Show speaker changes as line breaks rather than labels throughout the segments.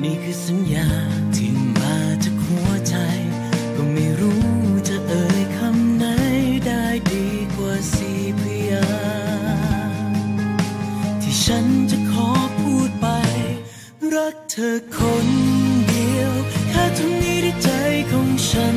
นี่คือสัญญาที่มาจากหัวใจ ก็ไม่รู้จะเอ่ยคำไหนได้ดีกว่าสี่พยางที่ฉันจะขอพูดไป รักเธอคนเดียว แค่ทุกนี้ในใจของฉัน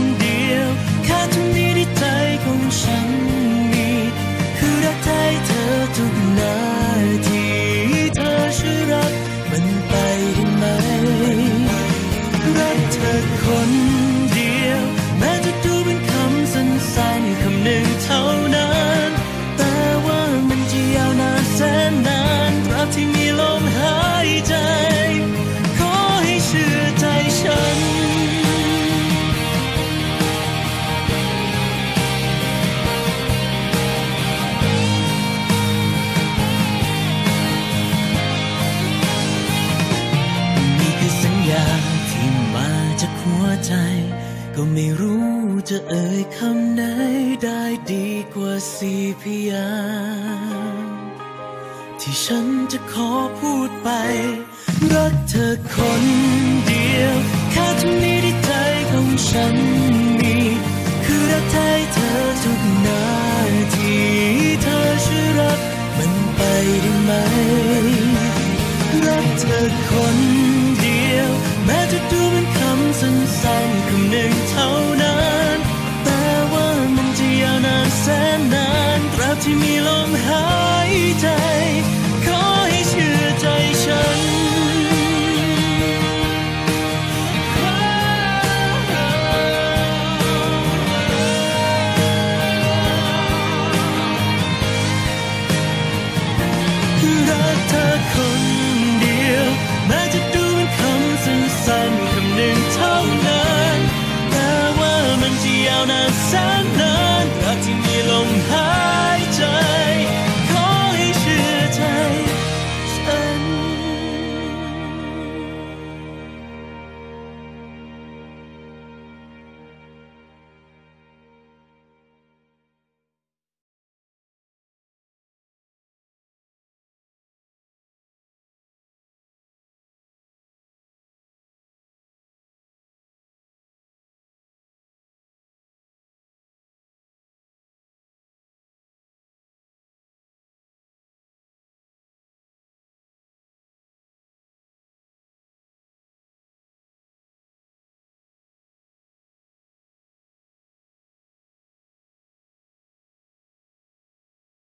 เธอคนเดียวแม้จะดู จากหัวใจ ก็ไม่รู้จะเอ่ยคำไหนได้ดีกว่าสี่พยางที่ฉันจะขอพูดไป รักเธอคนเดียวแค่ตรงนี้ที่ใจของฉันมี คือรักแท้เธอทุกนาทีเธอช่วยรักมันไปได้ไหม รักเธอคน หนึ่งเท่านั้น แต่ว่ามันจะยาวนานแสนนานตราบที่มีลมหายใจ ขอให้เชื่อใจฉันรักเธอคนเดียว แม้จะดูเป็นคำสั้นๆคำหนึ่งเท่า